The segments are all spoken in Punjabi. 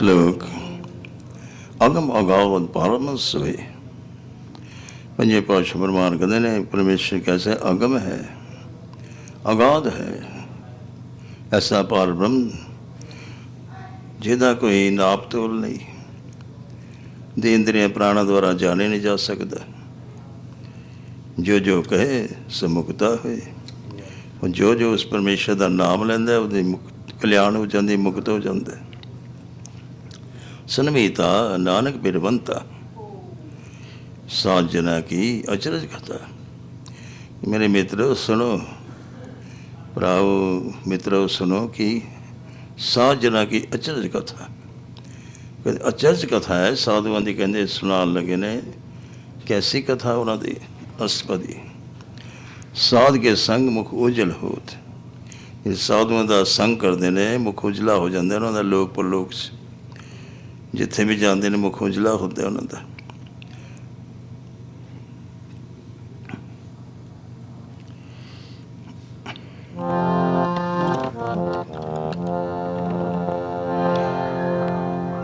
ਸ਼ਲੋਕ ਅਗਮ ਅਗਾਵ ਪਰਮ ਪੰਜੇ ਪਾਤਸ਼ਾਹ ਬਰਮਾਨ ਕਹਿੰਦੇ ਨੇ ਪਰਮੇਸ਼ਰ ਕੈਸੇ ਅਗਮ ਹੈ ਅਗਾਧ ਹੈ ਐਸਾ ਪਰ ਬ੍ਰਹਮ ਜਿਹਦਾ ਕੋਈ ਨਾਪ ਤੋਲ ਨਹੀਂ ਦੇ ਇੰਦਰੀਆਂ ਪ੍ਰਾਣਾ ਦੁਆਰਾ ਜਾਣੇ ਨਹੀਂ ਜਾ ਸਕਦਾ ਜੋ ਜੋ ਕਹੇ ਸੋ ਮੁਕਤਾ ਹੋਏ ਉਹ ਜੋ ਜੋ ਉਸ ਪਰਮੇਸ਼ਰ ਦਾ ਨਾਮ ਲੈਂਦਾ ਉਹਦੀ ਮੁਕ- ਕਲਿਆਣ ਹੋ ਜਾਂਦੀ ਮੁਕਤ ਹੋ ਜਾਂਦਾ ਹੈ। ਸਨਮੀਤਾ ਨਾਨਕ ਬਿਰਵੰਤਾ। ਸਾਜਨਾ ਕੀ ਅਚਰਜ ਕਥਾ ਮੇਰੇ ਮਿੱਤਰੋ, ਸੁਣੋ। ਭਰਾਓ ਮਿੱਤਰੋ, ਸੁਣੋ ਕਿ ਸਾਜਨਾ ਕੀ ਅਚਰਜ ਕਥਾ। ਕਹਿੰਦੇ ਅਚਰਜ ਕਥਾ ਹੈ, ਸਾਧੂਆਂ ਦੀ ਕਹਿੰਦੇ ਸੁਣਾਉਣ ਲੱਗੇ ਨੇ, ਕੈਸੀ ਕਥਾ ਉਹਨਾਂ ਦੀ, ਅਸਪਦੀ ਸਾਧ ਕੇ ਸੰਗ ਮੁਖ ਉਜਲ ਹੋਤ। ਇਹ ਸਾਧੂਆਂ ਦਾ ਸੰਗ ਕਰਦੇ ਨੇ, ਮੁਖ ਉਜਲਾ ਹੋ ਜਾਂਦਾ, ਉਹਨਾਂ ਦਾ ਲੋਕ ਪਰਲੋਕ ਜਿੱਥੇ ਵੀ ਜਾਂਦੇ ਨੇ ਮੁਖ ਉਜਲਾ ਹੁੰਦਾ ਉਹਨਾਂ ਦਾ।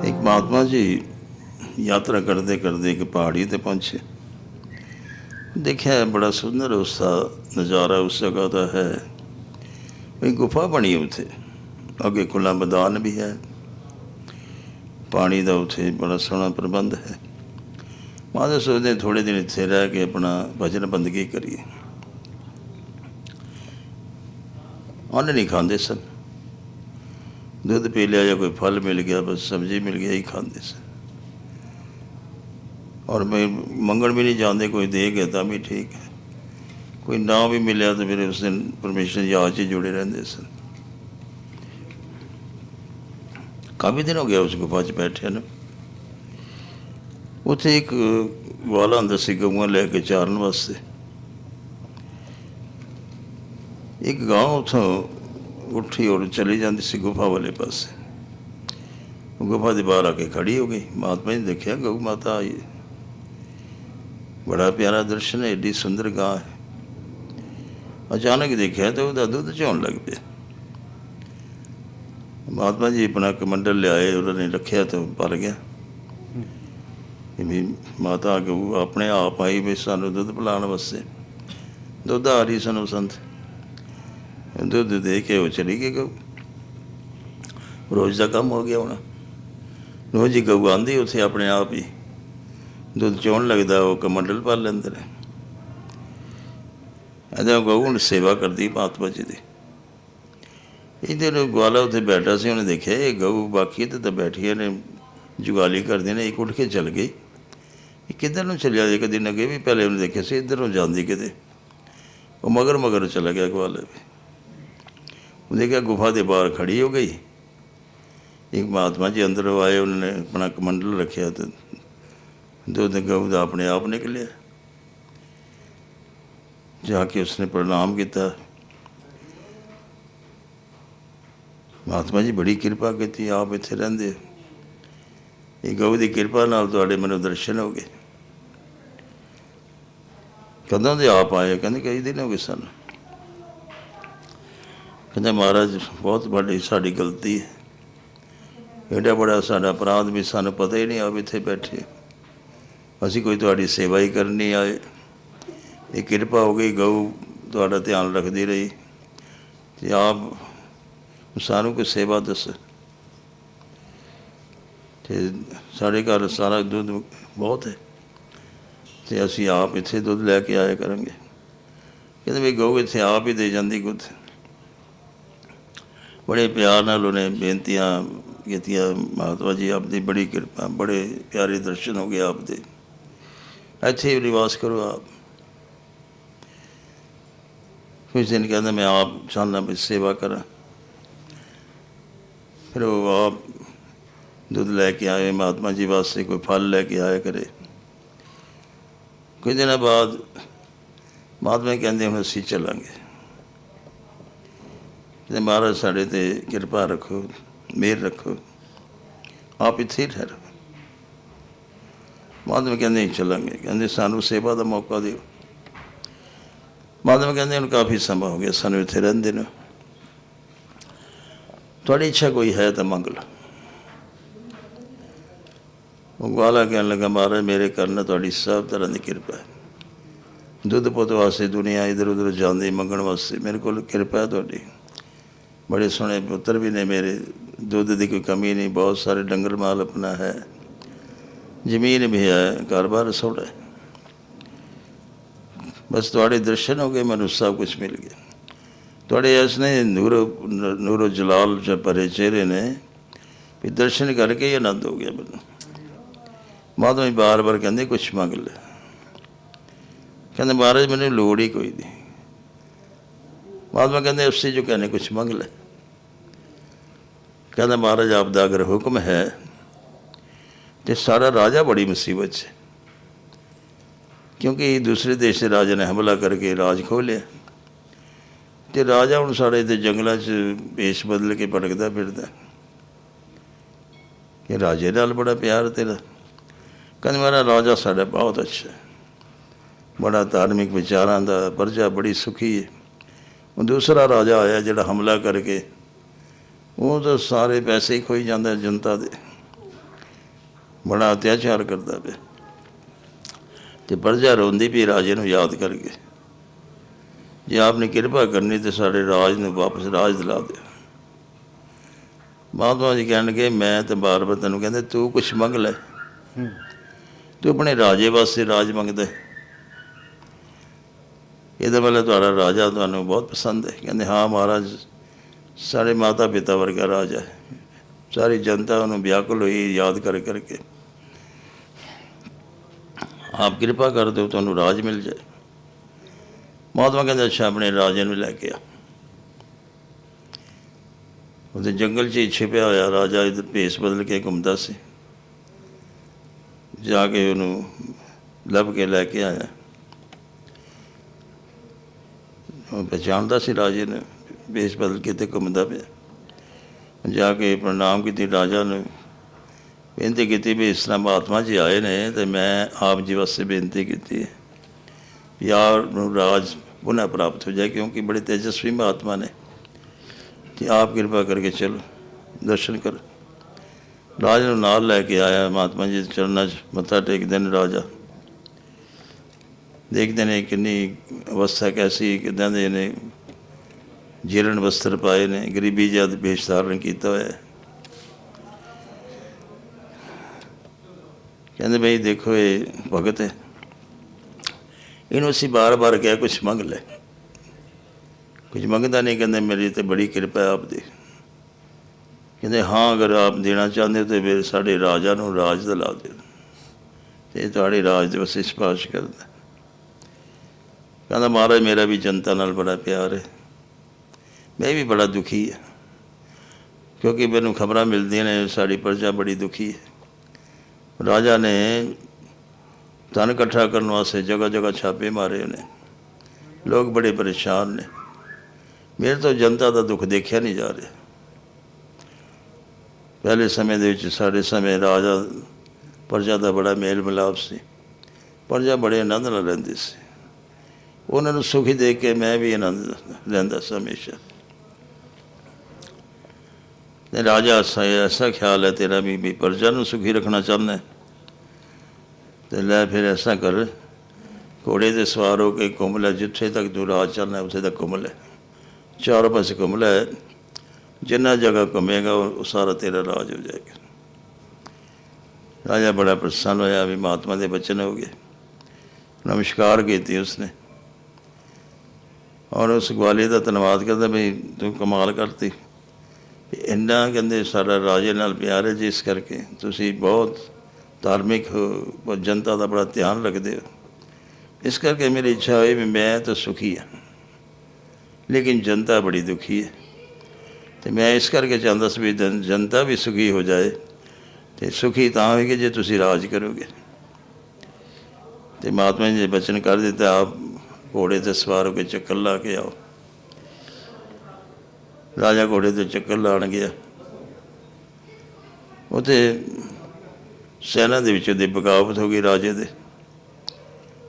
ਇੱਕ ਮਹਾਤਮਾ ਜੀ ਯਾਤਰਾ ਕਰਦੇ ਕਰਦੇ ਇੱਕ ਪਹਾੜੀ ਤੇ ਪਹੁੰਚੇ। ਦੇਖਿਆ ਬੜਾ ਸੁੰਦਰ ਉਸ ਦਾ ਨਜ਼ਾਰਾ, ਉਸ ਜਗ੍ਹਾ ਦਾ ਹੈ। ਇੱਕ ਗੁਫਾ ਬਣੀ ਉੱਥੇ। ਅੱਗੇ ਖੁੱਲਾ ਮੈਦਾਨ ਵੀ ਹੈ। ਪਾਣੀ ਦਾ ਉੱਥੇ ਬੜਾ ਸੋਹਣਾ ਪ੍ਰਬੰਧ ਹੈ। ਮਾਦੇ ਸੋਚਦੇ ਥੋੜੇ ਦਿਨ ਇੱਥੇ ਰਹਿ ਕੇ ਆਪਣਾ ਭਜਨ ਬੰਦਗੀ ਕਰੀਏ। ਉਹਨੇ ਨਹੀਂ ਖਾਂਦੇ ਸਨ। ਦੁੱਧ ਪੀ ਲਿਆ ਜਾਂ ਕੋਈ ਫਲ ਮਿਲ ਗਿਆ, ਬਸ ਸਬਜ਼ੀ ਮਿਲ ਗਈ ਹੀ ਖਾਂਦੇ ਸਨ। ਔਰ ਮੈਂ ਮੰਗਣ ਵੀ ਨਹੀਂ ਜਾਂਦੇ, ਕੋਈ ਦੇ ਗਿਆ ਤਾਂ ਵੀ ਠੀਕ ਹੈ। ਕੋਈ ਨਾ ਵੀ ਮਿਲਿਆ ਤਾਂ ਫਿਰ ਉਸ ਦਿਨ ਪਰਮੇਸ਼ਰ ਦੀ ਯਾਦ 'ਚ ਜੁੜੇ ਰਹਿੰਦੇ ਸਨ। ਕਾਫੀ ਦਿਨ ਹੋ ਗਿਆ ਉਸ ਗੁਫਾ 'ਚ ਬੈਠੇ ਨੇ। ਉੱਥੇ ਇੱਕ ਵਾਲਾ ਹੁੰਦਾ ਸੀ, ਗਊਆਂ ਲੈ ਕੇ ਚਾਰਨ ਵਾਸਤੇ। ਇੱਕ ਗਾਂ ਉੱਥੋਂ ਉੱਠੀ ਔਰ ਚਲੀ ਜਾਂਦੀ ਸੀ ਗੁਫਾ ਵਾਲੇ ਪਾਸੇ। ਗੁਫਾ ਦੇ ਬਾਹਰ ਆ ਕੇ ਖੜੀ ਹੋ ਗਈ। ਮਹਾਤਮਾ ਜੀ ਨੇ ਦੇਖਿਆ, ਗਊ ਮਾਤਾ ਆਈ ਬੜਾ ਪਿਆਰਾ ਦਰਸ਼ਨ ਹੈ, ਏਡੀ ਸੁੰਦਰ ਗਾਂ ਹੈ। ਅਚਾਨਕ ਦੇਖਿਆ ਤਾਂ ਉਹਦਾ ਦੁੱਧ ਚੋਣ ਲੱਗ ਪਿਆ। ਮਹਾਤਮਾ ਜੀ ਆਪਣਾ ਕਮੰਡਲ ਲਿਆਏ ਉਹਨਾਂ ਨੇ ਰੱਖਿਆ ਤਾਂ ਭਰ ਗਿਆ। ਇਹ ਵੀ ਮਾਤਾ ਗਊ ਆਪਣੇ ਆਪ ਆਈ ਵੀ ਸਾਨੂੰ ਦੁੱਧ ਪਿਲਾਉਣ ਵਾਸਤੇ। ਦੁੱਧ ਆ ਰਹੀ ਸਾਨੂੰ ਸੰਤ। ਦੁੱਧ ਦੇ ਕੇ ਉਹ ਚਲੀ ਗਈ ਗਊ। ਰੋਜ਼ ਦਾ ਕੰਮ ਹੋ ਗਿਆ ਹੁਣ। ਰੋਜ਼ ਹੀ ਗਊ ਆਂਦੀ ਉੱਥੇ ਆਪਣੇ ਆਪ ਹੀ। ਦੁੱਧ ਚੋਣ ਲੱਗਦਾ ਉਹ ਕਮੰਡਲ ਭਰ ਲੈਂਦੇ ਨੇ। ਇਹਦਾ ਗਊ ਹੁਣ ਸੇਵਾ ਕਰਦੀ ਮਹਾਤਮਾ ਜੀ ਦੀ। ਇਹਦੇ ਨੂੰ ਗਵਾਲਾ ਉੱਥੇ ਬੈਠਾ ਸੀ, ਉਹਨੇ ਦੇਖਿਆ ਇਹ ਗਊ ਬਾਕੀ ਤੇ ਤਾਂ ਬੈਠੀਆਂ ਨੇ, ਜੁਗਾਲੀ ਕਰਦੇ ਨੇ, ਇੱਕ ਉੱਠ ਕੇ ਚੱਲ ਗਈ। ਇਹ ਕਿੱਧਰ ਨੂੰ ਚੱਲਿਆ? ਇੱਕ ਦਿਨ ਅੱਗੇ ਵੀ ਪਹਿਲੇ ਉਹਨੇ ਦੇਖਿਆ ਸੀ, ਇੱਧਰੋਂ ਜਾਂਦੀ ਕਿਤੇ। ਉਹ ਮਗਰ ਮਗਰ ਚਲਾ ਗਿਆ ਗਵਾਲੇ ਵੀ ਉਹ ਦੇਖਿਆ ਗੁਫਾ ਦੇ ਬਾਹਰ ਖੜੀ ਹੋ ਗਈ। ਇੱਕ ਮਹਾਤਮਾ ਜੀ ਅੰਦਰ ਆਏ, ਉਹਨਾਂ ਨੇ ਆਪਣਾ ਕਮੰਡਲ ਰੱਖਿਆ ਤੇ ਦੁੱਧ ਗਊ ਦਾ ਆਪਣੇ ਆਪ ਨਿਕਲਿਆ। ਜਾ ਕੇ ਉਸਨੇ ਪ੍ਰਣਾਮ ਕੀਤਾ। ਮਹਾਤਮਾ ਜੀ, ਬੜੀ ਕਿਰਪਾ ਕੀਤੀ, ਆਪ ਇੱਥੇ ਰਹਿੰਦੇ ਇਹ ਗਊ ਦੀ ਕਿਰਪਾ ਨਾਲ ਤੁਹਾਡੇ ਮੈਨੂੰ ਦਰਸ਼ਨ ਹੋ ਗਏ। ਕਦੋਂ ਦੇ ਆਪ ਆਏ ਕਹਿੰਦੇ ਕਈ ਦਿਨ ਹੋ ਗਏ ਸਨ। ਕਹਿੰਦੇ ਮਹਾਰਾਜ, ਬਹੁਤ ਵੱਡੀ ਸਾਡੀ ਗਲਤੀ ਹੈ। ਐਡਾ ਬੜਾ ਸਾਡਾ ਅਪਰਾਧ ਵੀ ਸਾਨੂੰ ਪਤਾ ਹੀ ਨਹੀਂ ਆਪ ਇੱਥੇ ਬੈਠੇ। ਅਸੀਂ ਕੋਈ ਤੁਹਾਡੀ ਸੇਵਾ ਹੀ ਕਰਨੀ ਆਏ। ਇਹ ਕਿਰਪਾ ਹੋ ਗਈ, ਗਊ ਤੁਹਾਡਾ ਧਿਆਨ ਰੱਖਦੀ ਰਹੀ। ਤੇ ਆਪ ਸਾਨੂੰ ਕੋਈ ਸੇਵਾ ਦੱਸ। ਤੇ ਸਾਡੇ ਘਰ ਸਾਰਾ ਦੁੱਧ ਬਹੁਤ ਹੈ। ਤੇ ਅਸੀਂ ਆਪ ਇੱਥੇ ਦੁੱਧ ਲੈ ਕੇ ਆਇਆ ਕਰਾਂਗੇ। ਕਹਿੰਦੇ ਵੀ ਗਊ ਇੱਥੇ ਆਪ ਹੀ ਦੇ ਜਾਂਦੀ ਦੁੱਧ ਬੜੇ ਪਿਆਰ ਨਾਲ ਉਹਨੇ ਬੇਨਤੀਆਂ ਕੀਤੀਆਂ, ਮਹਾਤਮਾ ਜੀ ਆਪ ਦੀ ਬੜੀ ਕਿਰਪਾ, ਬੜੇ ਪਿਆਰੇ ਦਰਸ਼ਨ ਹੋ ਗਏ ਆਪ ਦੇ ਇੱਥੇ ਹੀ ਨਿਵਾਸ ਕਰੋ ਆਪ। ਕੁਝ ਦਿਨ ਕਹਿੰਦਾ ਮੈਂ ਆਪ ਚਾਹੁੰਦਾ ਵੀ ਸੇਵਾ ਕਰਾਂ। ਫਿਰ ਉਹ ਆਪ ਦੁੱਧ ਲੈ ਕੇ ਆਏ, ਮਹਾਤਮਾ ਜੀ ਵਾਸਤੇ ਕੋਈ ਫਲ ਲੈ ਕੇ ਆਇਆ ਕਰੇ। ਕੁਝ ਦਿਨਾਂ ਬਾਅਦ ਮਹਾਤਮਾ ਕਹਿੰਦੇ ਹੁਣ ਅਸੀਂ ਚੱਲਾਂਗੇ। ਤੇ ਮਹਾਰਾਜ ਸਾਡੇ ਤੇ ਕਿਰਪਾ ਰੱਖੋ, ਮਿਹਰ ਰੱਖੋ। ਆਪ ਇੱਥੇ ਹੀ ਠਹਿਰੋ। ਮਹਾਤਮਾ ਕਹਿੰਦੇ ਨਹੀਂ ਚੱਲਾਂਗੇ। ਕਹਿੰਦੇ ਸਾਨੂੰ ਸੇਵਾ ਦਾ ਮੌਕਾ ਦਿਓ। ਮਹਾਤਮਾ ਕਹਿੰਦੇ ਹੁਣ ਕਾਫੀ ਸਮਾਂ ਹੋ ਗਿਆ, ਸਾਨੂੰ ਇੱਥੇ ਰਹਿੰਦੇ ਨੂੰ ਤੁਹਾਡੀ ਇੱਛਾ ਕੋਈ ਹੈ ਤਾਂ ਮੰਗ ਲਓ। ਉਹ ਕਹਿਣ ਲੱਗਾ, ਮਹਾਰਾਜ, ਮੇਰੇ ਕਰਨ ਤੁਹਾਡੀ ਸਭ ਤਰ੍ਹਾਂ ਦੀ ਕਿਰਪਾ ਹੈ। ਦੁੱਧ ਪੁੱਤ ਵਾਸਤੇ ਦੁਨੀਆ ਇਧਰ ਉਧਰ ਜਾਂਦੀ, ਮੰਗਣ ਵਾਸਤੇ ਮੇਰੇ ਕੋਲ ਕਿਰਪਾ ਹੈ ਤੁਹਾਡੀ। ਬੜੇ ਸੋਹਣੇ ਪੁੱਤਰ ਵੀ ਨੇ ਮੇਰੇ, ਦੁੱਧ ਦੀ ਕੋਈ ਕਮੀ ਨਹੀਂ, ਬਹੁਤ ਸਾਰੇ ਡੰਗਰ ਮਾਲ ਆਪਣਾ ਹੈ। ਜ਼ਮੀਨ ਵੀ ਹੈ, ਘਰ-ਬਾਰ ਸੋਹਣਾ ਬਸ ਤੁਹਾਡੇ ਦਰਸ਼ਨ ਹੋ ਗਏ, ਮੈਨੂੰ ਸਭ ਕੁਝ ਮਿਲ ਗਿਆ। ਤੁਹਾਡੇ ਇਸ ਨੇ ਨੂਰ, ਨੂਰੋ ਜਲਾਲ ਜੋ ਭਰੇ ਚਿਹਰੇ ਨੇ ਵੀ ਦਰਸ਼ਨ ਕਰਕੇ ਹੀ ਆਨੰਦ ਹੋ ਗਿਆ ਮੈਨੂੰ। ਮਾਧਵ ਜੀ ਬਾਰ-ਬਾਰ ਕਹਿੰਦੇ, ਕੁਛ ਮੰਗ ਲੈ। ਕਹਿੰਦੇ, ਮਹਾਰਾਜ, ਮੈਨੂੰ ਲੋੜ ਹੀ ਕੋਈ ਨਹੀਂ। ਮਾਧਵ ਕਹਿੰਦੇ, ਉਸੇ ਜੋ ਕਹਿੰਦੇ, ਕੁਛ ਮੰਗ ਲੈ। ਕਹਿੰਦਾ, ਮਹਾਰਾਜ ਆਪ ਦਾ ਅਗਰ ਹੁਕਮ ਹੈ ਤੇ ਸਾਰਾ ਰਾਜਾ ਬੜੀ ਮੁਸੀਬਤ 'ਚ ਕਿਉਂਕਿ ਦੂਸਰੇ ਦੇਸ਼ ਦੇ ਰਾਜੇ ਨੇ ਹਮਲਾ ਕਰਕੇ ਰਾਜ ਖੋਹ ਲਿਆ। ਤੇ ਰਾਜਾ ਹੁਣ ਸਾਡੇ ਤੇ ਜੰਗਲਾਂ 'ਚ ਵੇਸ਼ ਬਦਲ ਕੇ ਭਟਕਦਾ ਫਿਰਦਾ। ਕਿ ਰਾਜੇ ਨਾਲ ਬੜਾ ਪਿਆਰ ਤੇਰਾ। ਕਹਿੰਦੇ ਮੇਰਾ ਰਾਜਾ ਸਾਡਾ ਬਹੁਤ ਅੱਛਾ ਹੈ। ਬੜਾ ਧਾਰਮਿਕ ਵਿਚਾਰਾਂ ਦਾ ਪਰਜਾ, ਬੜੀ ਸੁਖੀ ਹੈ। ਉਹ ਦੂਸਰਾ ਰਾਜਾ ਆਇਆ ਜਿਹੜਾ ਹਮਲਾ ਕਰਕੇ ਉਹ ਤਾਂ ਸਾਰੇ ਪੈਸੇ ਹੀ ਖੋਈ ਜਾਂਦਾ ਜਨਤਾ ਦੇ। ਬੜਾ ਅਤਿਆਚਾਰ ਕਰਦਾ ਪਿਆ। ਤੇ ਪਰਜਾ ਰੋਂਦੀ ਵੀ ਰਾਜੇ ਨੂੰ ਯਾਦ ਕਰਕੇ। ਜੇ ਆਪਨੇ ਕਿਰਪਾ ਕਰਨੀ ਤੇ ਸਾਡੇ ਰਾਜ ਨੂੰ ਵਾਪਸ ਰਾਜ ਦਿਲਾ ਦਿਓ ਮਹਾਤਮਾ ਜੀ ਕਹਿਣਗੇ ਮੈਂ ਤੇ ਬਾਰ-ਬਾਰ ਤੈਨੂੰ ਕਹਿੰਦੇ ਤੂੰ ਕੁਝ ਮੰਗ ਲੈ। ਤੂੰ ਆਪਣੇ ਰਾਜੇ ਵਾਸਤੇ ਰਾਜ ਮੰਗਦਾ। ਇਹਦਾ ਮਤਲਬ ਤੁਹਾਡਾ ਰਾਜਾ ਤੁਹਾਨੂੰ ਬਹੁਤ ਪਸੰਦ ਹੈ। ਕਹਿੰਦੇ ਹਾਂ ਮਹਾਰਾਜ ਸਾਡੇ ਮਾਤਾ ਪਿਤਾ ਵਰਗਾ ਰਾਜਾ ਹੈ। ਸਾਰੀ ਜਨਤਾ ਉਹਨੂੰ ਵਿਆਕੁਲ ਹੋਈ ਯਾਦ ਕਰ ਕਰਕੇ। ਆਪ ਕਿਰਪਾ ਕਰ ਦਿਓ ਤੁਹਾਨੂੰ ਰਾਜ ਮਿਲ ਜਾਏ। ਮਹਾਤਮਾ ਕਹਿੰਦੇ ਅੱਛਾ ਆਪਣੇ ਰਾਜੇ ਨੂੰ ਲੈ ਕੇ ਆ। ਉਹਦੇ ਜੰਗਲ 'ਚ ਹੀ ਛਿਪਿਆ ਹੋਇਆ ਰਾਜਾ ਇਧਰ ਭੇਸ ਬਦਲ ਕੇ ਘੁੰਮਦਾ ਸੀ। ਜਾ ਕੇ ਉਹਨੂੰ ਲੱਭ ਕੇ ਲੈ ਕੇ ਆਇਆ। ਉਹ ਪਛਾਣਦਾ ਸੀ ਰਾਜੇ ਨੇ, ਭੇਸ ਬਦਲ ਕੇ ਤੇ ਘੁੰਮਦਾ ਪਿਆ। ਜਾ ਕੇ ਪ੍ਰਣਾਮ ਕੀਤੀ ਰਾਜਾ ਨੂੰ। ਬੇਨਤੀ ਕੀਤੀ ਵੀ ਇਸ ਤਰ੍ਹਾਂ ਮਹਾਤਮਾ ਜੀ ਆਏ ਨੇ ਤੇ ਮੈਂ ਆਪ ਜੀ ਵਾਸਤੇ ਬੇਨਤੀ ਕੀਤੀ ਹੈ। ਵੀ ਆਪ ਨੂੰ ਰਾਜ ਪੁਨः ਪ੍ਰਾਪਤ ਹੋ ਜਾਏ ਕਿਉਂਕਿ ਬੜੇ ਤੇਜਸਵੀ ਮਹਾਤਮਾ ਨੇ ਕਿ ਆਪ ਕਿਰਪਾ ਕਰਕੇ ਚਲੋ ਦਰਸ਼ਨ ਕਰੋ ਰਾਜ ਨੂੰ ਨਾਲ ਲੈ ਕੇ ਆਇਆ ਮਹਾਤਮਾ ਜੀ ਦੇ ਚਰਨਾਂ 'ਚ ਮੱਥਾ ਟੇਕਦੇ ਨੇ ਰਾਜਾ ਦੇਖਦੇ ਨੇ ਕਿੰਨੀ ਅਵਸਥਾ ਕੈਸੀ ਕਿਦਾਂ ਦੇ ਨੇ ਜੀਰਨ ਵਸਤਰ ਪਾਏ ਨੇ ਗਰੀਬੀ ਜਦ ਭੇਸ਼ ਧਾਰਨ ਕੀਤਾ ਹੋਇਆ ਕਹਿੰਦੇ ਬਈ ਦੇਖੋ ਇਹ ਭਗਤ ਹੈ ਇਹਨੂੰ ਅਸੀਂ ਬਾਰ-ਬਾਰ ਕਿਹਾ ਕੁਝ ਮੰਗ ਲੈ। ਕੁਝ ਮੰਗਦਾ ਨਹੀਂ, ਕਹਿੰਦੇ ਮੇਰੀ ਤੇ ਬੜੀ ਕਿਰਪਾ ਹੈ ਆਪ ਦੀ ਕਹਿੰਦੇ, ਹਾਂ, ਅਗਰ ਆਪ ਦੇਣਾ ਚਾਹੁੰਦੇ ਹੋ ਤੇ ਫਿਰ ਸਾਡੇ ਰਾਜਾ ਨੂੰ ਰਾਜ ਦਿਲਾ ਦਿਓ। ਤੇ ਤੁਹਾਡੇ ਰਾਜ ਦੇ ਵਸੇ ਸਪਾਸ਼ ਕਰਦਾ ਕਹਿੰਦਾ, ਮਹਾਰਾਜ, ਮੇਰਾ ਵੀ ਜਨਤਾ ਨਾਲ ਬੜਾ ਪਿਆਰ ਹੈ। ਮੈਂ ਵੀ ਬੜਾ ਦੁਖੀ ਹਾਂ। ਕਿਉਂਕਿ ਮੈਨੂੰ ਖਬਰਾਂ ਮਿਲਦੀਆਂ ਨੇ, ਸਾਡੀ ਪ੍ਰਜਾ ਬੜੀ ਦੁਖੀ ਹੈ। ਰਾਜਾ ਨੇ ਧਨ ਇਕੱਠਾ ਕਰਨ ਵਾਸਤੇ ਜਗ੍ਹਾ ਜਗ੍ਹਾ ਛਾਪੇ ਮਾਰੇ ਉਹਨੇ। ਲੋਕ ਬੜੇ ਪਰੇਸ਼ਾਨ ਨੇ। ਮੇਰੇ ਤੋਂ ਜਨਤਾ ਦਾ ਦੁੱਖ ਦੇਖਿਆ ਨਹੀਂ ਜਾ ਰਿਹਾ। ਪਹਿਲੇ ਸਮੇਂ ਦੇ ਵਿੱਚ ਸਾਡੇ ਸਮੇਂ ਰਾਜਾ ਪ੍ਰਜਾ ਦਾ ਬੜਾ ਮੇਲ ਮਿਲਾਪ ਸੀ। ਪ੍ਰਜਾ ਬੜੇ ਆਨੰਦ ਨਾਲ ਰਹਿੰਦੀ ਸੀ। ਉਹਨਾਂ ਨੂੰ ਸੁਖੀ ਦੇਖ ਕੇ ਮੈਂ ਵੀ ਆਨੰਦ ਰਹਿੰਦਾ ਸੀ ਹਮੇਸ਼ਾ। ਤੇ ਰਾਜਾ ਐਸਾ ਖਿਆਲ ਹੈ ਤੇਰਾ ਵੀ ਵੀ ਪ੍ਰਜਾ ਨੂੰ ਸੁਖੀ ਰੱਖਣਾ ਚਾਹੁੰਦਾ ਹੈ। ਤੇ ਲੈ ਫਿਰ ਐਸਾ ਕਰ, ਘੋੜੇ ਤੇ ਸਵਾਰ ਹੋ ਕੇ ਘੁੰਮ ਲੈ, ਜਿੱਥੇ ਤੱਕ ਤੂੰ ਰਾਜ ਚੱਲਣਾ ਉੱਥੇ ਤੱਕ ਘੁੰਮ ਲੈ। ਚਾਰੋਂ ਪਾਸੇ ਘੁੰਮ ਲੈ। ਜਿੰਨਾ ਜਗ੍ਹਾ ਘੁੰਮੇਗਾ, ਉਹ ਸਾਰਾ ਤੇਰਾ ਰਾਜ ਹੋ ਜਾਏਗਾ। ਰਾਜਾ ਬੜਾ ਪ੍ਰਸੰਨ ਹੋਇਆ, ਵੀ ਮਹਾਤਮਾ ਦੇ ਬਚਨ ਹੋ ਗਏ। ਨਮਸਕਾਰ ਕੀਤੀ ਉਸਨੇ। ਔਰ ਉਸ ਗਵਾਲੇ ਦਾ ਧੰਨਵਾਦ ਕਰਦਾ ਵੀ ਤੂੰ ਕਮਾਲ ਕਰਤੀ। ਇੰਨਾ ਕਹਿੰਦੇ ਸਾਡਾ ਰਾਜੇ ਨਾਲ ਪਿਆਰ ਹੈ ਜਿਸ ਕਰਕੇ ਤੁਸੀਂ ਬਹੁਤ ਧਾਰਮਿਕ ਜਨਤਾ ਦਾ ਬੜਾ ਧਿਆਨ ਰੱਖਦੇ ਹੋ ਇਸ ਕਰਕੇ ਮੇਰੀ ਇੱਛਾ ਹੋਈ ਵੀ ਮੈਂ ਤਾਂ ਸੁਖੀ ਹਾਂ ਲੇਕਿਨ ਜਨਤਾ ਬੜੀ ਦੁਖੀ ਹੈ ਤੇ ਮੈਂ ਇਸ ਕਰਕੇ ਚਾਹੁੰਦਾ ਸੀ ਵੀ ਜਨ- ਜਨਤਾ ਵੀ ਸੁਖੀ ਹੋ ਜਾਏ। ਤੇ ਸੁਖੀ ਤਾਂ ਹੋਏਗੀ ਜੇ ਤੁਸੀਂ ਰਾਜ ਕਰੋਗੇ। ਤੇ ਮਹਾਤਮਾ ਜੀ ਨੇ ਬਚਨ ਕਰ ਦਿੱਤਾ, ਆਪ ਘੋੜੇ ਤੇ ਸਵਾਰ ਹੋ ਕੇ ਚੱਕਰ ਲਾ ਕੇ ਆਓ। ਰਾਜਾ ਘੋੜੇ ਤੇ ਚੱਕਰ ਲਾਣ ਗਿਆ। ਉਤੇ ਸੈਨਾ ਦੇ ਵਿੱਚ ਉਹਦੀ ਬਗਾਵਤ ਹੋ ਗਈ ਰਾਜੇ ਦੇ।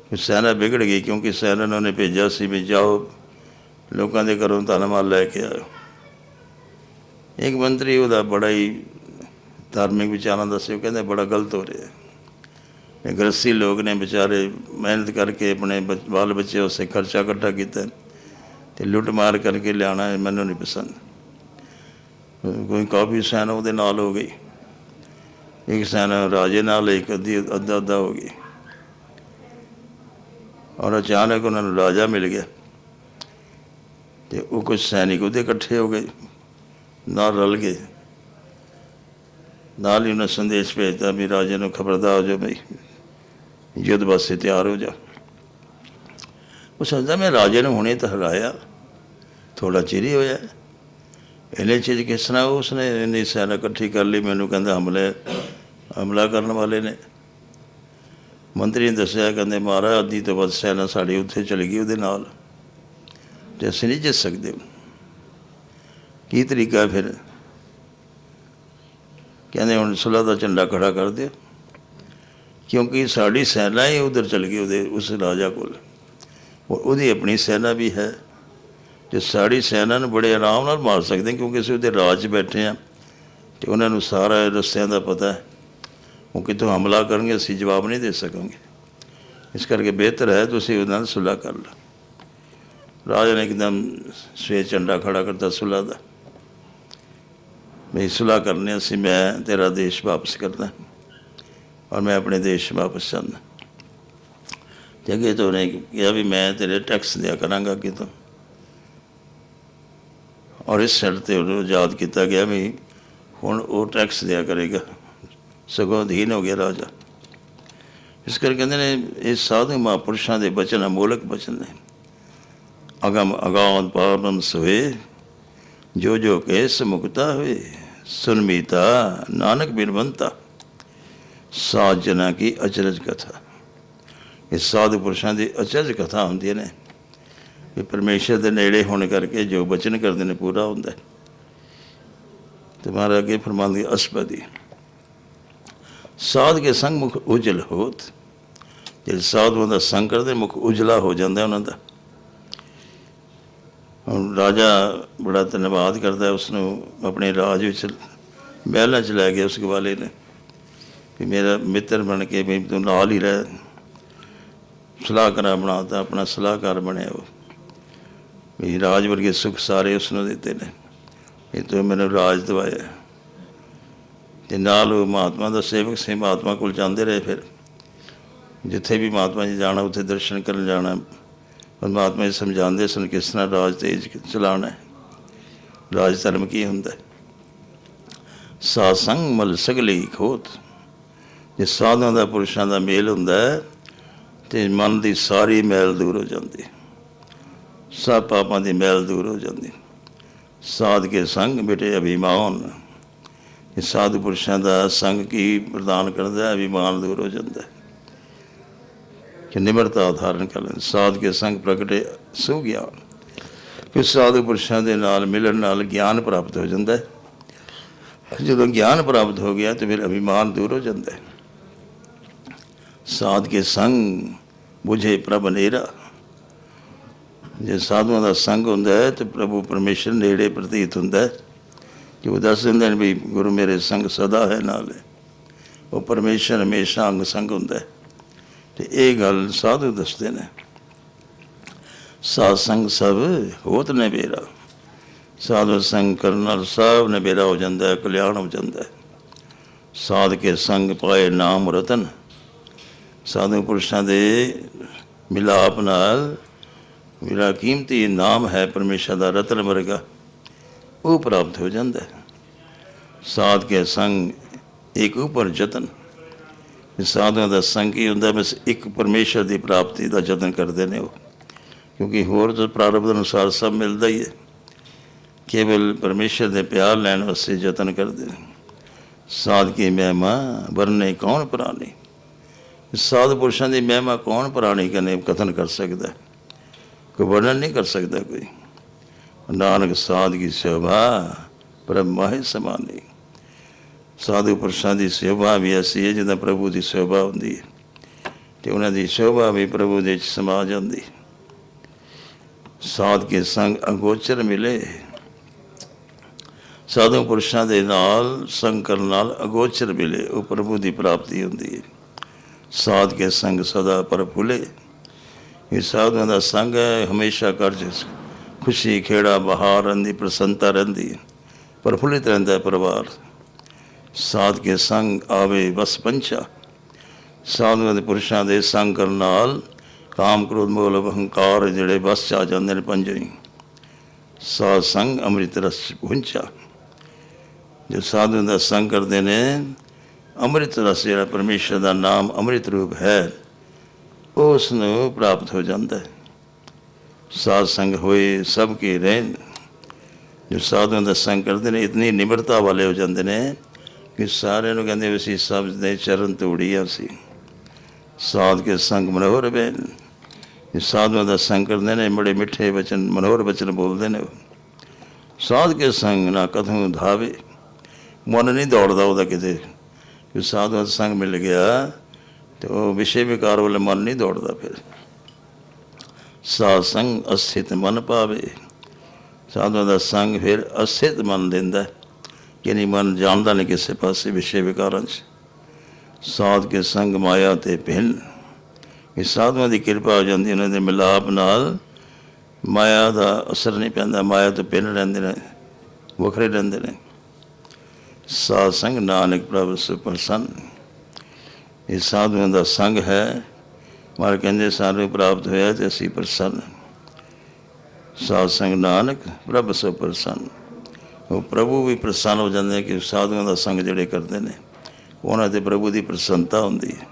ਫਿਰ ਸੈਨਾ ਵਿਗੜ ਗਈ ਕਿਉਂਕਿ ਸੈਨਾ ਨੇ ਉਹਨੇ ਭੇਜਿਆ ਸੀ ਵੀ ਜਾਓ, ਲੋਕਾਂ ਦੇ ਘਰੋਂ ਧਨਮਾਲ ਲੈ ਕੇ ਆਇਓ। ਇੱਕ ਮੰਤਰੀ ਉਹਦਾ ਬੜਾ ਹੀ ਧਾਰਮਿਕ ਵਿਚਾਰਾਂ ਦਾ ਸੀ, ਉਹ ਕਹਿੰਦਾ ਬੜਾ ਗਲਤ ਹੋ ਰਿਹਾ। ਇਹ ਗ੍ਰਸਤੀ ਲੋਕ ਨੇ ਵਿਚਾਰੇ ਮਿਹਨਤ ਕਰਕੇ ਆਪਣੇ ਬੱਚ- ਬਾਲ ਬੱਚੇ ਉਸੇ ਖਰਚਾ ਇਕੱਠਾ ਕੀਤਾ ਤੇ ਲੁੱਟ ਮਾਰ ਕਰਕੇ ਲਿਆਉਣਾ ਮੈਨੂੰ ਨਹੀਂ ਪਸੰਦ। ਕੋਈ ਕਾਫੀ ਸੈਨ ਉਹਦੇ ਨਾਲ ਹੋ ਗਈ। ਇੱਕ ਸੈਨ ਰਾਜੇ ਨਾਲ ਇੱਕ ਅੱਧੀ ਅੱਧਾ ਅੱਧਾ ਹੋ ਗਈ। ਔਰ ਅਚਾਨਕ ਉਹਨਾਂ ਨੂੰ ਰਾਜਾ ਮਿਲ ਗਿਆ। ਤੇ ਉਹ ਕੁਝ ਸੈਨਿਕ ਉਹਦੇ ਇਕੱਠੇ ਹੋ ਗਏ, ਨਾਲ ਰਲ ਗਏ। ਨਾਲ ਹੀ ਉਹਨਾਂ ਸੰਦੇਸ਼ ਭੇਜਤਾ ਵੀ ਰਾਜੇ ਨੂੰ ਖਬਰਦਾਰ ਹੋ ਜਾ ਬਈ, ਯੁੱਧ ਵਾਸਤੇ ਤਿਆਰ ਹੋ ਜਾ। ਉਹ ਸਮਝਦਾ ਮੈਂ ਰਾਜੇ ਨੂੰ ਹੁਣੇ ਤਾਂ ਹਰਾਇਆ ਥੋੜਾ ਚਿਰ ਹੀ ਹੋਇਆ। ਇਹਨੇ ਚੀਜ਼ ਕਿਸ ਤਰ੍ਹਾਂ ਉਸਨੇ ਇੰਨੀ ਸੈਨਾ ਇਕੱਠੀ ਕਰ ਲਈ, ਮੈਨੂੰ ਕਹਿੰਦਾ ਹਮਲੇ, ਹਮਲਾ ਕਰਨ ਵਾਲੇ ਨੇ। ਮੰਤਰੀ ਨੇ ਦੱਸਿਆ, ਕਹਿੰਦੇ ਮਹਾਰਾਜ ਅੱਧੀ ਤੋਂ ਵੱਧ ਸੈਨਾ ਸਾਡੀ ਉੱਥੇ ਚਲੀ ਗਈ ਉਹਦੇ ਨਾਲ। ਤੇ ਅਸੀਂ ਨਹੀਂ ਜਿੱਤ ਸਕਦੇ। ਕੀ ਤਰੀਕਾ ਫਿਰ? ਕਹਿੰਦੇ ਹੁਣ ਸੁਲ੍ਹਾ ਦਾ ਝੰਡਾ ਖੜਾ ਕਰ ਦਿਓ। ਕਿਉਂਕਿ ਸਾਡੀ ਸੈਨਾ ਹੀ ਉਧਰ ਚਲ ਗਈ ਉਹਦੇ, ਉਸ ਰਾਜਾ ਕੋਲ। ਉਹਦੀ ਆਪਣੀ ਸੈਨਾ ਵੀ ਹੈ। ਤੇ ਸਾਡੀ ਸੈਨਾ ਨੂੰ ਬੜੇ ਆਰਾਮ ਨਾਲ ਮਾਰ ਸਕਦੇ ਕਿਉਂਕਿ ਅਸੀਂ ਉਹਦੇ ਰਾਜ 'ਚ ਬੈਠੇ ਆ ਤੇ ਉਹਨਾਂ ਨੂੰ ਸਾਰਾ ਰਸਤਿਆਂ ਦਾ ਪਤਾ ਹੈ। ਉਹ ਕਿਤੋਂ ਹਮਲਾ ਕਰਨਗੇ, ਅਸੀਂ ਜਵਾਬ ਨਹੀਂ ਦੇ ਸਕਾਂਗੇ। ਇਸ ਕਰਕੇ ਬਿਹਤਰ ਹੈ, ਤੁਸੀਂ ਉਹਨਾਂ ਨਾਲ ਸੁਲ੍ਹਾ ਕਰ ਲਓ। ਰਾਜਾ ਨੇ ਇੱਕਦਮ ਸਵੇ ਚੰਡਾ ਖੜਾ ਕਰਤਾ ਸੁਲ੍ਹਾ ਦਾ। ਮੈਂ ਸੁਲ੍ਹਾ ਕਰਨੇ ਅਸੀਂ ਮੈਂ ਤੇਰਾ ਦੇਸ਼ ਵਾਪਸ ਕਰਦਾ ਔਰ ਮੈਂ ਆਪਣੇ ਦੇਸ਼ ਵਾਪਸ ਜਾਂਦਾ ਤੇ ਅੱਗੇ ਤੋਂ ਉਹਨੇ ਕਿਹਾ ਵੀ ਮੈਂ ਤੇਰੇ ਟੈਕਸ ਦਿਆ ਕਰਾਂਗਾ ਅੱਗੇ ਤੋਂ। ਔਰ ਇਸ ਸੈੱਲ ਤੇ ਉਹਨੂੰ ਯਾਦ ਕੀਤਾ ਗਿਆ ਵੀ ਹੁਣ ਉਹ ਟੈਕਸ ਦਿਆ ਕਰੇਗਾ। ਸਗੋਂ ਅਧੀਨ ਹੋ ਗਿਆ ਰਾਜਾ। ਇਸ ਕਰਕੇ ਕਹਿੰਦੇ ਨੇ, ਇਹ ਸਾਧੂ ਮਹਾਂਪੁਰਸ਼ਾਂ ਦੇ ਬਚਨ ਅਮੋਲਕ ਬਚਨ ਨੇ। ਅਗਮ ਅਗਾਉਂ ਪਾਰਮ ਸੋਏ, ਜੋ ਜੋ ਕੇਸ ਮੁਕਤਾ ਹੋਏ ਸੁਨਮੀਤਾ ਨਾਨਕ ਬਿਨਵੰਤਾ ਸਾਧ ਜਨਾਂ ਕੀ ਅਚਰਜ ਕਥਾ। ਇਹ ਸਾਧੂ ਪੁਰਸ਼ਾਂ ਦੀ ਅਚਰਜ ਕਥਾ ਹੁੰਦੀਆਂ ਨੇ। ਵੀ ਪਰਮੇਸ਼ਰ ਦੇ ਨੇੜੇ ਹੋਣ ਕਰਕੇ ਜੋ ਬਚਨ ਕਰਦੇ ਨੇ ਪੂਰਾ ਹੁੰਦਾ ਹੈ। ਤੇ ਮਹਾਰਾਜ ਅੱਗੇ ਫਰਮਾਉਂਦੇ ਅਸਪਦੀ। ਸਾਧ ਕੇ ਸੰਗ ਮੁਖ ਉਜਲ ਹੋਤ। ਜੇ ਸਾਧੂਆਂ ਦਾ ਸੰਗ ਕਰਦੇ, ਮੁਖ ਉਜਲਾ ਹੋ ਜਾਂਦਾ ਉਹਨਾਂ ਦਾ। ਹੁਣ ਰਾਜਾ ਬੜਾ ਧੰਨਵਾਦ ਕਰਦਾ ਉਸ ਨੂੰ ਆਪਣੇ ਰਾਜ ਵਿੱਚ ਮਹਿਲਾਂ ਚ ਲੈ ਗਿਆ ਉਸ ਗਵਾਲੇ ਨੇ। ਵੀ ਮੇਰਾ ਮਿੱਤਰ ਬਣ ਕੇ ਵੀ ਤੂੰ ਨਾਲ ਹੀ ਰਹਿ। ਸਲਾਹਕਾਰ ਬਣਾਤਾ, ਆਪਣਾ ਸਲਾਹਕਾਰ ਬਣਿਆ ਉਹ। ਵੀ ਰਾਜ ਵਰਗੇ ਸੁੱਖ ਸਾਰੇ ਉਸ ਨੂੰ ਦਿੱਤੇ ਨੇ। ਇਹ ਤੂੰ ਮੈਨੂੰ ਰਾਜ ਦਵਾਇਆ। ਤੇ ਨਾਲ ਉਹ ਮਹਾਤਮਾ ਦਾ ਸੇਵਕ ਸੀ, ਮਹਾਤਮਾ ਕੋਲ ਜਾਂਦੇ ਰਹੇ ਫਿਰ। ਜਿੱਥੇ ਵੀ ਮਹਾਤਮਾ ਜੀ ਜਾਣਾ, ਉੱਥੇ ਦਰਸ਼ਨ ਕਰਨ ਜਾਣਾ। ਪਰਮਾਤਮਾ ਜੀ ਸਮਝਾਉਂਦੇ ਸਨ ਕਿਸ ਤਰ੍ਹਾਂ ਰਾਜ ਤੇਜ ਚਲਾਉਣਾ ਹੈ। ਰਾਜ ਧਰਮ ਕੀ ਹੁੰਦਾ ਹੈ? ਸਾ ਸੰਗ ਮਲ ਸਗਲੀ ਖੋਤ। ਜੇ ਸਾਧਾਂ ਦਾ ਪੁਰਸ਼ਾਂ ਦਾ ਮੇਲ ਹੁੰਦਾ ਹੈ, ਤੇ ਮਨ ਦੀ ਸਾਰੀ ਮੈਲ ਦੂਰ ਹੋ ਜਾਂਦੀ ਹੈ। ਸਭ ਪਾਪਾਂ ਦੀ ਮੈਲ ਦੂਰ ਹੋ ਜਾਂਦੀ। ਸਾਧ ਕੇ ਸੰਗ ਬੇਟੇ ਅਭਿਮਾਨ। ਇਹ ਸਾਧੂ ਪੁਰਸ਼ਾਂ ਦਾ ਸੰਗ ਕੀ ਪ੍ਰਦਾਨ ਕਰਦਾ ਹੈ? ਅਭਿਮਾਨ ਦੂਰ ਹੋ ਜਾਂਦਾ ਹੈ। ਕਿ ਨਿਮਰਤਾ ਧਾਰਨ ਕਰ ਲੈਂਦੇ ਸਾਧ ਕੇ ਸੰਗ ਪ੍ਰਗਟੇ ਸੋ ਗਿਆਨ। ਫਿਰ ਸਾਧੂ ਪੁਰਸ਼ਾਂ ਦੇ ਨਾਲ ਮਿਲਣ ਨਾਲ ਗਿਆਨ ਪ੍ਰਾਪਤ ਹੋ ਜਾਂਦਾ ਹੈ। ਜਦੋਂ ਗਿਆਨ ਪ੍ਰਾਪਤ ਹੋ ਗਿਆ ਤੇ ਫਿਰ ਅਭਿਮਾਨ ਦੂਰ ਹੋ ਜਾਂਦਾ ਹੈ। ਸਾਧ ਕੇ ਸੰਗ ਬੁਝੇ ਪ੍ਰਭ ਨੇਰਾ ਜੇ ਸਾਧੂਆਂ ਦਾ ਸੰਗ ਹੁੰਦਾ ਹੈ ਤੇ ਪ੍ਰਭੂ ਪਰਮੇਸ਼ਰ ਨੇੜੇ ਪ੍ਰਤੀਤ ਹੁੰਦਾ ਹੈ। ਕਿ ਉਹ ਦੱਸ ਦਿੰਦੇ ਨੇ ਵੀ ਗੁਰੂ ਮੇਰੇ ਸੰਗ ਸਦਾ ਹੈ ਨਾਲ ਉਹ ਪਰਮੇਸ਼ਰ ਹਮੇਸ਼ਾ ਅੰਗ ਸੰਗ ਹੁੰਦਾ ਹੈ। ਤੇ ਇਹ ਗੱਲ ਸਾਧੂ ਦੱਸਦੇ ਨੇ। ਸਾਧ ਸੰਗ ਸਭ ਹੋਤ ਨੇ ਬੇਰਾ ਸਾਧੂ ਸੰਗ ਕਰਨ ਨਾਲ ਸਭ ਨੇ ਬੇਰਾ ਹੋ ਜਾਂਦਾ ਹੈ, ਕਲਿਆਣ ਹੋ ਜਾਂਦਾ ਹੈ। ਸਾਧ ਕੇ ਸੰਗ ਪਾਏ ਨਾਮ ਰਤਨ। ਸਾਧੂ ਪੁਰਸ਼ਾਂ ਦੇ ਮਿਲਾਪ ਨਾਲ ਮੇਰਾ ਕੀਮਤੀ ਨਾਮ ਹੈ ਪਰਮੇਸ਼ਰ ਦਾ ਰਤਨ ਵਰਗਾ। ਉਹ ਪ੍ਰਾਪਤ ਹੋ ਜਾਂਦਾ ਹੈ। ਸਾਧ ਕੇ ਸੰਗ ਇੱਕ ਉਪਰ ਯਤਨ। ਇਹ ਸਾਧੂਆਂ ਦਾ ਸੰਗ ਹੀ ਹੁੰਦਾ ਬਸ ਇੱਕ ਪਰਮੇਸ਼ਰ ਦੀ ਪ੍ਰਾਪਤੀ ਦਾ ਯਤਨ ਕਰਦੇ ਨੇ ਉਹ। ਕਿਉਂਕਿ ਹੋਰ ਤਾਂ ਪ੍ਰਾਰਬਧ ਅਨੁਸਾਰ ਸਭ ਮਿਲਦਾ ਹੀ ਹੈ। ਕੇਵਲ ਪਰਮੇਸ਼ਰ ਦੇ ਪਿਆਰ ਲੈਣ ਵਾਸਤੇ ਯਤਨ ਕਰਦੇ ਨੇ। ਸਾਧ ਕੀ ਮਹਿਮਾ ਵਰਨੇ ਕੌਣ ਪ੍ਰਾਣੀ ਸਾਧ ਪੁਰਸ਼ਾਂ ਦੀ ਮਹਿਮਾ ਕੌਣ ਪ੍ਰਾਣੀ ਕਨੇ ਕਥਨ ਕਰ ਸਕਦਾ ਹੈ? ਕੋਈ ਵਰਣਨ ਨਹੀਂ ਕਰ ਸਕਦਾ ਕੋਈ। ਨਾਨਕ ਸਾਧ ਕੀ ਸੇਵਾ, ਬ੍ਰਹਮਾ ਹੈ ਸਮਾਨੀ। ਸਾਧੂ ਪੁਰਸ਼ਾਂ ਦੀ ਸੇਵਾ ਵੀ ਐਸੀ ਹੈ ਜਿੱਦਾਂ ਪ੍ਰਭੂ ਦੀ ਸੇਵਾ ਹੁੰਦੀ ਹੈ। ਤੇ ਉਹਨਾਂ ਦੀ ਸੇਵਾ ਵੀ ਪ੍ਰਭੂ ਦੇ ਵਿੱਚ ਸਮਾ ਜਾਂਦੀ ਸਾਧ ਕੇ ਸੰਗ ਅਗੋਚਰ ਮਿਲੇ। ਸਾਧੂ ਪੁਰਸ਼ਾਂ ਦੇ ਨਾਲ, ਸੰਗ ਕਰਨ ਨਾਲ ਅਗੋਚਰ ਮਿਲੇ। ਉਹ ਪ੍ਰਭੂ ਦੀ ਪ੍ਰਾਪਤੀ ਹੁੰਦੀ ਹੈ। ਸਾਧ ਕੇ ਸੰਗ ਸਦਾ ਪ੍ਰਫੁੱਲੇ ਇਹ ਸਾਧੂਆਂ ਦਾ ਸੰਗ ਹੈ ਹਮੇਸ਼ਾ ਕਰਜ ਖੁਸ਼ੀ, ਖੇੜਾ, ਬਹਾਰ ਰਹਿੰਦੀ, ਪ੍ਰਸੰਨਤਾ ਰਹਿੰਦੀ ਹੈ। ਪ੍ਰਫੁੱਲਿਤ ਰਹਿੰਦਾ ਹੈ ਪਰਿਵਾਰ। ਸਾਧ ਕੇ ਸੰਗ ਆਵੇ ਬਸ ਪੰਚਾ ਸਾਧੂਆਂ ਦੇ ਪੁਰਸ਼ਾਂ ਦੇ ਸੰਗ ਕਰਨ ਨਾਲ ਕਾਮ ਕ੍ਰੋਧ, ਮੋਹ ਅਹੰਕਾਰ ਜਿਹੜੇ ਬਸ 'ਚ ਆ ਜਾਂਦੇ ਨੇ ਪੰਜੇ ਸਾਧ ਸੰਗ ਅੰਮ੍ਰਿਤ ਰਸ ਪਹੁੰਚਾ। ਜੋ ਸਾਧੂਆਂ ਦਾ ਸੰਗ ਕਰਦੇ ਨੇ, ਅੰਮ੍ਰਿਤ ਰਸ ਜਿਹੜਾ ਪਰਮੇਸ਼ਰ ਦਾ ਨਾਮ ਅੰਮ੍ਰਿਤ ਰੂਪ ਹੈ ਉਸ ਨੂੰ ਪ੍ਰਾਪਤ ਹੋ ਜਾਂਦਾ ਹੈ। ਸਾਧ ਸੰਗ ਹੋਏ ਸਭ ਕੇ ਰਹਿਣ। ਜੋ ਸਾਧੂਆਂ ਦਾ ਸੰਗ ਕਰਦੇ ਨੇ, ਇਤਨੀ ਨਿਮਰਤਾ ਵਾਲੇ ਹੋ ਜਾਂਦੇ ਨੇ ਕਿ ਸਾਰਿਆਂ ਨੂੰ ਕਹਿੰਦੇ ਵੀ ਅਸੀਂ ਸਭ ਦੇ ਚਰਨ ਧੂੜੀਆਂ ਅਸੀਂ ਸਾਧ ਕੇ ਸੰਗ ਮਨੋਹਰ ਬੈਨ ਇਹ ਸਾਧੂਆਂ ਦਾ ਸੰਗ ਕਰਦੇ ਨੇ, ਬੜੇ ਮਿੱਠੇ ਵਚਨ, ਮਨੋਹਰ ਵਚਨ ਬੋਲਦੇ ਨੇ ਉਹ। ਸਾਧ ਕੇ ਸੰਗ ਨਾ ਕਥੋਂ ਧਾਵੇ ਮਨ ਨਹੀਂ ਦੌੜਦਾ ਉਹਦਾ ਕਿਤੇ। ਕਿ ਸਾਧੂਆਂ ਦਾ ਸੰਗ ਮਿਲ ਗਿਆ ਤੇ ਉਹ ਵਿਸ਼ੇ ਵਿਕਾਰ ਵਾਲੇ ਮਨ ਨਹੀਂ ਦੌੜਦਾ ਫਿਰ। ਸਾਧ ਸੰਗ ਅਸਥਿਤ ਮਨ ਪਾਵੇ। ਸਾਧੂਆਂ ਦਾ ਸੰਗ ਫਿਰ ਅਸਥਿਤ ਮਨ ਦਿੰਦਾ ਹੈ। ਯਾਨੀ ਮਨ ਜਾਣਦਾ ਨਹੀਂ ਕਿਸੇ ਪਾਸੇ ਵਿਸ਼ੇ ਵਿਕਾਰਾਂ 'ਚ। ਸਾਧ ਕੇ ਸੰਗ ਮਾਇਆ ਤੇ ਭਿੰਨ। ਇਹ ਸਾਧੂਆਂ ਦੀ ਕਿਰਪਾ ਹੋ ਜਾਂਦੀ ਉਹਨਾਂ ਦੇ ਮਿਲਾਪ ਨਾਲ ਮਾਇਆ ਦਾ ਅਸਰ ਨਹੀਂ ਪੈਂਦਾ, ਮਾਇਆ ਤੋਂ ਭਿੰਨ ਰਹਿੰਦੇ ਨੇ, ਵੱਖਰੇ ਰਹਿੰਦੇ ਨੇ। ਸਾਧ ਸੰਗ ਨਾਨਕ ਪ੍ਰਭ ਸੁਪਰਸੰਨ। ਇਹ ਸਾਧੂਆਂ ਦਾ ਸੰਗ ਹੈ। ਮਾਰ ਕਹਿੰਦੇ ਸਾਨੂੰ ਪ੍ਰਾਪਤ ਹੋਇਆ ਤੇ ਅਸੀਂ ਪ੍ਰਸੰਨ ਸਾਧ ਸੰਗ ਨਾਨਕ, ਪ੍ਰਭ ਸੋ ਪ੍ਰਸੰਨ ਉਹ ਪ੍ਰਭੂ ਵੀ ਪ੍ਰਸੰਨ ਹੋ ਜਾਂਦੇ ਕਿ ਸਾਧੂਆਂ ਦਾ ਸੰਗ ਜਿਹੜੇ ਕਰਦੇ ਨੇ, ਉਹਨਾਂ ਤੇ ਪ੍ਰਭੂ ਦੀ ਪ੍ਰਸੰਨਤਾ ਹੁੰਦੀ ਹੈ।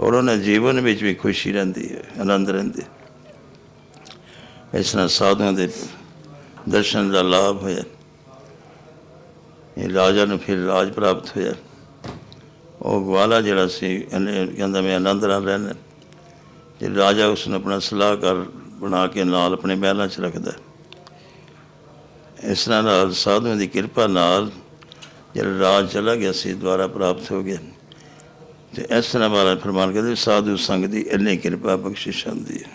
ਔਰ ਉਹਨਾਂ ਦੇ ਜੀਵਨ ਵਿੱਚ ਵੀ ਖੁਸ਼ੀ ਰਹਿੰਦੀ ਹੈ, ਆਨੰਦ ਰਹਿੰਦੇ ਇਸ ਨਾਲ ਸਾਧੂਆਂ ਦੇ ਦਰਸ਼ਨ ਦਾ ਲਾਭ ਹੋਇਆ। ਇਹ ਰਾਜਾ ਨੂੰ ਫਿਰ ਰਾਜ ਪ੍ਰਾਪਤ ਹੋਇਆ। ਉਹ ਗਵਾਲਾ ਜਿਹੜਾ ਸੀ, ਇਹਨੇ ਕਹਿੰਦਾ ਮੈਂ ਆਨੰਦ ਨਾਲ ਰਹਿਣਾ ਤੇ ਰਾਜਾ ਉਸ ਨੂੰ ਆਪਣਾ ਸਲਾਹਕਾਰ ਬਣਾ ਕੇ ਨਾਲ ਆਪਣੇ ਮਹਿਲਾਂ 'ਚ ਰੱਖਦਾ। ਇਸ ਤਰ੍ਹਾਂ ਨਾਲ ਸਾਧੂਆਂ ਦੀ ਕਿਰਪਾ ਨਾਲ ਜਿਹੜਾ ਰਾਜ ਚਲਾ ਗਿਆ ਸੀ, ਦੁਆਰਾ ਪ੍ਰਾਪਤ ਹੋ ਗਿਆ। ਤੇ ਇਸ ਤਰ੍ਹਾਂ ਮਹਾਰਾਜ ਫਰਮਾਨ ਕਰਦੇ, ਸਾਧੂ ਸੰਗ ਦੀ ਇੰਨੀ ਕਿਰਪਾ ਬਖਸ਼ਿਸ਼ ਹੁੰਦੀ ਹੈ।